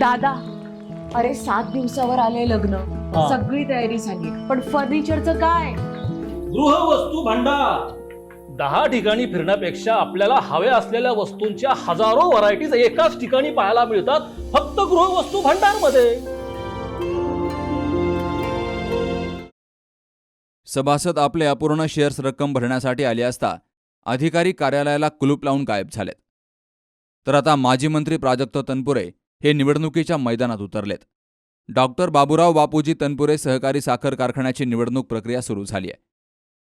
दादा अरे सात दिवसावर आले लग्न. हा. सगळी तयारी झाली. पण फर्निचरचं काय? गृहवस्तू भांडार. दहा ठिकाणी फिरण्यापेक्षा आपल्याला हव्या असलेल्या वस्तूंच्या हजारो व्हरायटीज एकाच ठिकाणी पाहायला मिळतात फक्त गृहवस्तू भांडारमध्ये सभासद आपले अपूर्ण शेअर्स रक्कम भरण्यासाठी आले असता अधिकारी कार्यालयाला कुलूप लावून गायब झालेत. तर आता माजी मंत्री प्राजक्त तनपुरे हे निवडणुकीच्या मैदानात उतरलेत. डॉक्टर बाबूराव बापूजी तनपुरे सहकारी साखर कारखान्याची निवडणूक प्रक्रिया सुरू झाली आहे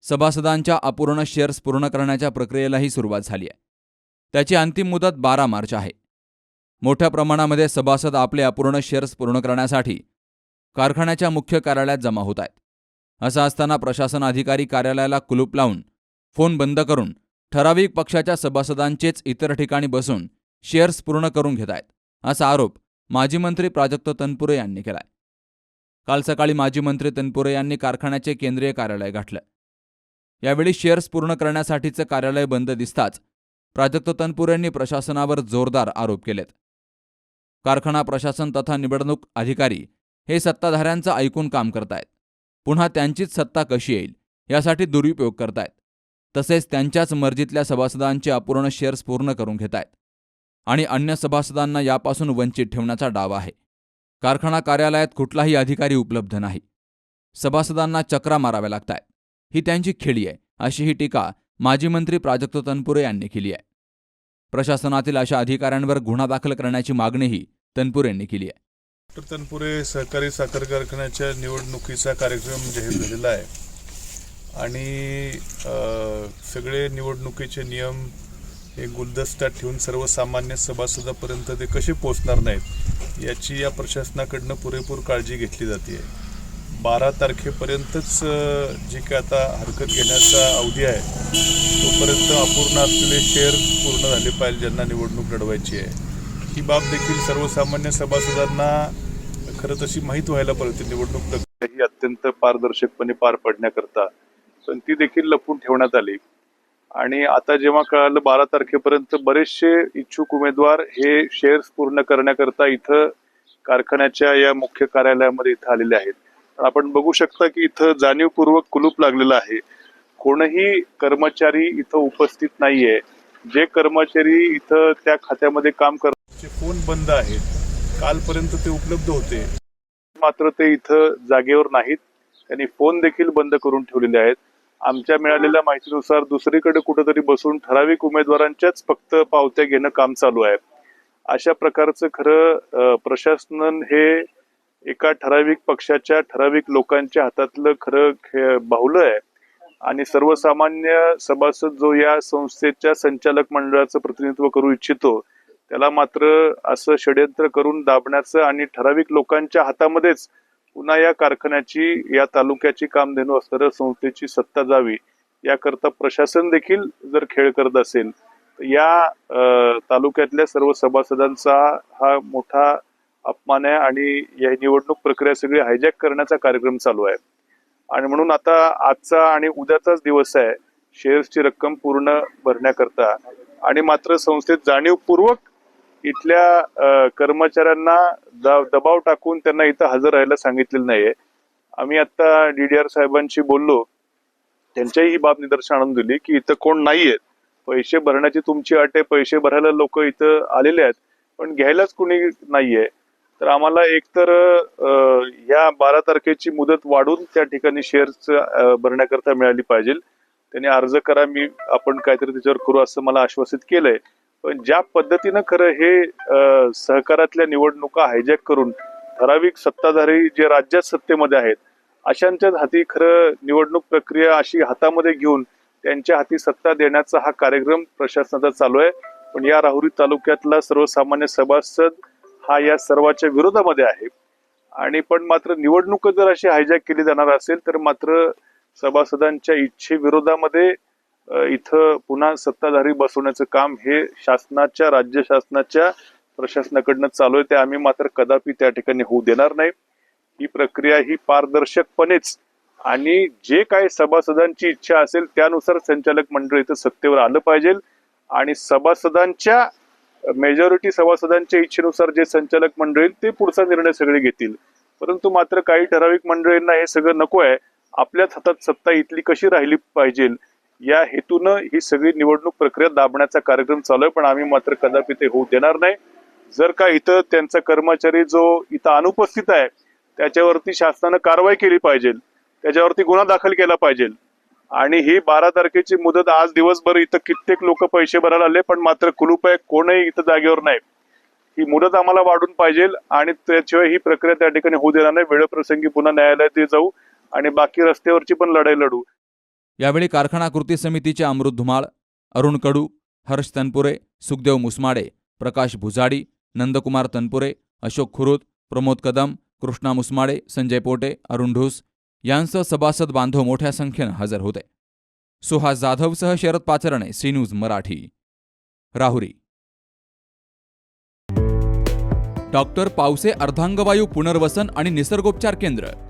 सभासदांच्या अपूर्ण शेअर्स पूर्ण करण्याच्या प्रक्रियेलाही सुरुवात झाली आहे त्याची अंतिम मुदत बारा मार्च आहे. मोठ्या प्रमाणामध्ये सभासद आपले अपूर्ण शेअर्स पूर्ण करण्यासाठी कारखान्याच्या मुख्य कार्यालयात जमा होत आहेत. असं असताना प्रशासन अधिकारी कार्यालयाला कुलूप लावून फोन बंद करून ठराविक पक्षाच्या सभासदांचेच इतर ठिकाणी बसून शेअर्स पूर्ण करून घेत आहेत. असा आरोप माजी मंत्री प्राजक्त तनपुरे यांनी केलाय. काल सकाळी माजी मंत्री तनपुरे यांनी कारखान्याचे केंद्रीय कार्यालय गाठलं. यावेळी शेअर्स पूर्ण करण्यासाठीचं कार्यालय बंद दिसताच प्राजक्त तनपुरेंनी प्रशासनावर जोरदार आरोप केलेत. कारखाना प्रशासन तथा निवडणूक अधिकारी हे सत्ताधाऱ्यांचं ऐकून काम करतायत. पुन्हा त्यांचीच सत्ता कशी येईल यासाठी दुरुपयोग करतायत. तसेच त्यांच्याच मर्जीतल्या सभासदांचे अपूर्ण शेअर्स पूर्ण करून घेतायत. आणि अन्य सभासदांना यापासून वंचित ठेवण्याचा डाव आहे. कारखाना कार्यालयात कुठलाही अधिकारी उपलब्ध नाही. सभासदांना चक्रा माराव्या लागतायत. ही त्यांची खेळी आहे अशी ही टीका माजी मंत्री प्राजक्त तनपुरे यांनी केली आहे. प्रशासनातील अशा अधिकाऱ्यांवर गुन्हा दाखल करण्याची मागणीही तनपुरे यांनी केली आहे. डॉक्टर तनपुरे सहकारी साखर कारखान्याच्या निवडणुकीचा कार्यक्रम जाहीर झालेला आहे. आणि सगळे निवडणुकीचे नियम हे गुलदस्त्यात ठेवून सर्वसामान्य सभासदापर्यंत ते कसे पोचणार नाहीत याची या प्रशासनाकडनं पुरेपूर काळजी घेतली जाते. बारा तारखेपर्यंतच जी काय आता हरकत घेण्याचा अवधी आहे तोपर्यंत अपूर्ण असलेले शेअर पूर्ण झाले पाहिजे ज्यांना निवडणूक लढवायची आहे. ही बाब देखील सर्वसामान्य सभासदांना खरं तशी माहीत व्हायला पाहिजे निवडणूक ही अत्यंत पारदर्शकपणे पार पडण्याकरता पण ती देखील लपून ठेवण्यात आली. आणि आता जेव्हा कळालं बारा तारखेपर्यंत बरेचसे इच्छुक उमेदवार हे शेअर्स पूर्ण करण्याकरता इथं कारखान्याच्या या मुख्य कार्यालयामध्ये इथं आलेले आहेत. आपण बघू शकता की इथं जाणीवपूर्वक कुलूप लागलेलं आहे. कोणही कर्मचारी इथं उपस्थित नाहीये. जे कर्मचारी इथं त्या खात्यामध्ये काम करतात फोन बंद आहेत. कालपर्यंत ते उपलब्ध होते. मात्र ते इथं जागेवर नाहीत. त्यांनी फोन देखील बंद करून ठेवलेले आहेत. आमच्या मिळालेल्या माहितीनुसार दुसरीकडे कुठेतरी बसून ठराविक उमेदवारांच्याच फक्त पावत्या घेणं काम चालू आहे. अशा प्रकारचं खरं प्रशासन हे एका ठराविक पक्षाच्या ठराविक लोकांच्या हातातलं खरं खे- बाहुलं आहे. आणि सर्वसामान्य सभासद जो या संस्थेच्या संचालक मंडळाचं प्रतिनिधित्व करू इच्छितो त्याला मात्र असं षड्यंत्र करून दाबण्याचं आणि ठराविक लोकांच्या हातामध्येच पुन्हा या कारखान्याची या तालुक्याची कामधेनू असणाऱ्या संस्थेची सत्ता जावी याकरता प्रशासन देखील जर खेळ करत असेल तर या तालुक्यातल्या सर्व सभासदांचा हा मोठा अपमान आहे आणि या निवडणूक प्रक्रिया सगळी हायजॅक करण्याचा कार्यक्रम चालू आहे. आणि म्हणून आता आजचा आणि उद्याचाच दिवस आहे शेअर्सची रक्कम पूर्ण भरण्याकरता. आणि मात्र संस्थेत जाणीवपूर्वक इथल्या कर्मचाऱ्यांना द- दबाव टाकून त्यांना इथं हजर राहायला सांगितलेलं नाहीये. आम्ही आता डीडीआर साहेबांशी बोललो. त्यांच्याही ही बाब निदर्शन आणून दिली की इथं कोण नाहीयेत पैसे भरण्याची तुमची अट आहे. पैसे भरायला लोक इथं आलेले आहेत. पण घ्यायलाच कुणी नाहीये. तर आम्हाला एकतर अ, या बारा तारखेची मुदत वाढून त्या ठिकाणी शेअर्स भरण्याकरता मिळाली पाहिजे. त्यांनी अर्ज करा मी आपण काहीतरी त्याच्यावर करू असं मला आश्वासित केलंय. पण ज्या पद्धतीनं खरं हे सहकारातल्या निवडणुका हायजॅक करून ठराविक सत्ताधारी जे राज्यात सत्तेमध्ये आहेत अशांच्याच हाती खरं निवडणूक प्रक्रिया अशी हातामध्ये घेऊन त्यांच्या हाती सत्ता देण्याचा हा कार्यक्रम प्रशासनाचा चालू आहे. पण या राहुरी तालुक्यातला सर्वसामान्य सभासद हा या सर्वाच्या विरोधामध्ये आहे. आणि पण मात्र निवडणूक जर अशी हायजॅक केली जाणार असेल तर मात्र सभासदांच्या इच्छेविरोधामध्ये इथं पुन्हा सत्ताधारी बसवण्याचं काम हे शासनाच्या राज्य शासनाच्या प्रशासनाकडनं चालू आहे. ते आम्ही मात्र कदापि त्या ठिकाणी होऊ देणार नाही. ही प्रक्रिया ही पारदर्शकपणेच आणि जे काही सभासदांची इच्छा असेल त्यानुसार संचालक मंडळ इथं सत्तेवर आलं पाहिजे. आणि सभासदांच्या मेजॉरिटी सभासदांच्या इच्छेनुसार जे संचालक मंडळ येईल ते पुढचा निर्णय सगळे घेतील. परंतु मात्र काही ठराविक मंडळींना हे सगळं नको आहे आपल्याच हातात सत्ता इथली कशी राहिली पाहिजे? या हेतूनं ही सगळी निवडणूक प्रक्रिया दाबण्याचा कार्यक्रम चालू आहे पण आम्ही मात्र कदापि ते होऊ देणार नाही. जर का इथं त्यांचा कर्मचारी जो इथं अनुपस्थित आहे त्याच्यावरती शासनानं कारवाई केली पाहिजे त्याच्यावरती गुन्हा दाखल केला पाहिजे आणि ही बारा तारखेची मुदत आज दिवसभर इथं कित्येक लोक पैसे भरायला आले पण मात्र कुलूप आहे कोणही इथं जागेवर नाही. ही मुदत आम्हाला वाढून पाहिजे आणि त्याशिवाय ही प्रक्रिया त्या ठिकाणी होऊ देणार नाही. वेळप्रसंगी पुन्हा न्यायालयात जाऊ आणि बाकी रस्त्यावरची पण लढाई लढू. यावेळी कारखाना कृती समितीचे अमृत धुमाळ अरुण कडू हर्ष तनपुरे सुखदेव मुसमाडे प्रकाश भुजाडी नंदकुमार तनपुरे अशोक खुरुत प्रमोद कदम कृष्णा मुसमाडे संजय पोटे अरुण ढूस यांसह सभासद बांधव मोठ्या संख्येनं हजर होते. Suhas जाधवसह Sharad Pacharne C news Marathi. Rahuri. Doctor Pawase अर्धांगवायू पुनर्वसन आणि निसर्गोपचार केंद्र.